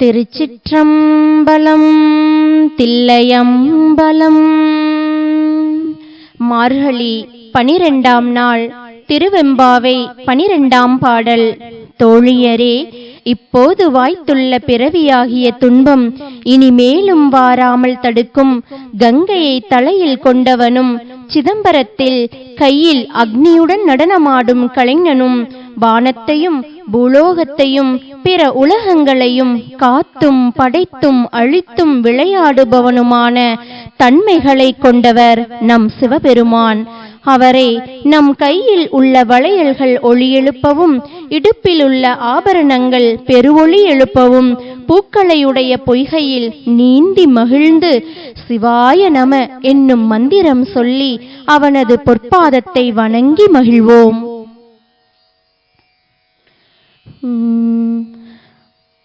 திருச்சிற்றம்பலம் தில்லையம்பலம். மார்கழி பனிரெண்டாம் நாள் திருவெம்பாவை பனிரெண்டாம் பாடல். தோழியரே இப்போது வாய்த்துள்ள பிறவியாகிய துன்பம் இனி மேலும் வாராமல் தடுக்கும். கங்கையை தலையில் கொண்டவனும் சிதம்பரத்தில் கையில் அக்னியுடன் நடனமாடும் கலைஞனும் வானத்தையும் பூலோகத்தையும் பிற உலகங்களையும் காத்தும் படைத்தும் அழித்தும் விளையாடுபவனுமான தன்மைகளை கொண்டவர் நம் சிவபெருமான். அவரை நம் கையில் உள்ள வளையல்கள் ஒளி எழுப்பவும் இடுப்பில் உள்ள ஆபரணங்கள் பெருவொளி எழுப்பவும் பூக்களையுடைய பொய்கையில் நீந்தி மகிழ்ந்து சிவாய நம என்னும் மந்திரம் சொல்லி அவனது பொற்பாதத்தை வணங்கி மகிழ்வோம்.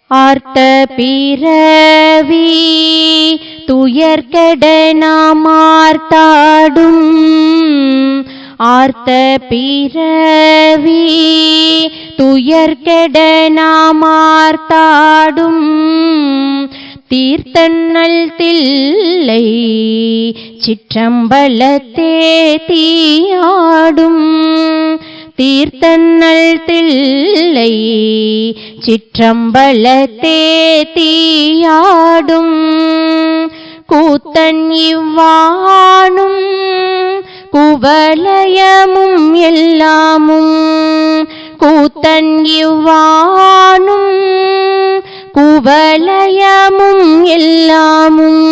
ஆர்த்த பிறவி துயர்கட நாமார்த்தாடும் ஆர்த்த பிறவி துயர்கட நாமார்த்தாடும் தீர்த்தன்னல் தில்லை சிற்றம்பலத்தே தீயாடும். தீர்த்தன்னல் தில்லை சிற்றம்பலத்தே தீயாடும் கூத்தன் இவ்வானும் குவலயமும் எல்லாமும் கூத்தன் இவ்வானும் குவலயமும் எல்லாமும்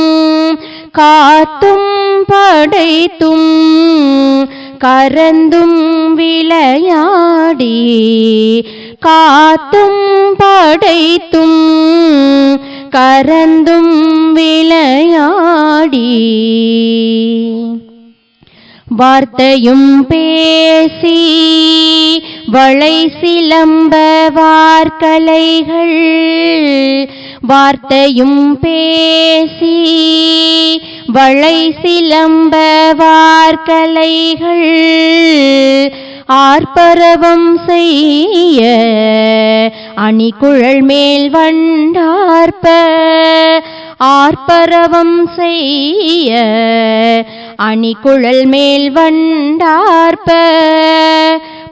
காத்தும் படைத்தும் கரந்தும் விளையாடி காத்தும் படைத்தும் கரந்தும் விளையாடி வார்த்தையும் பேசி வளை சிலம்ப வார்கலைகள் வார்த்தையும் பேசி வளை சிலம்ப வார்கலைகள் ஆர்ப்பரவம் செய்ய அணிக்குழல் மேல் வண்டார்ப்ப ஆர்ப்பரவம் செய்ய அணிக்குழல் மேல் வண்டார்ப்ப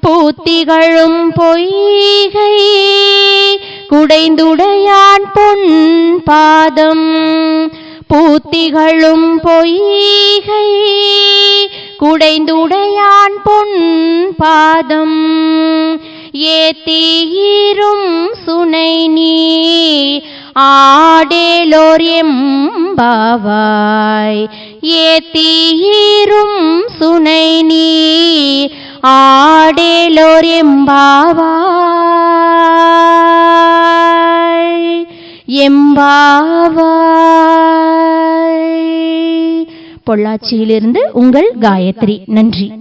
பூத்திகளும் பொய்கை குடைந்துடையான் பொன் பாதம் பூத்திகளும் பொய்கை குடைந்துடையான் பொன் பாதம் ஏத்தீரும் சுனை நீ ஆடேலோர் எம்பாவாய். ஏத்தீரும் சுனை நீ ஆடேலோர் எம்பாவாய். எம்பாவாய். பொள்ளாச்சியிலிருந்து உங்கள் காயத்ரி. நன்றி.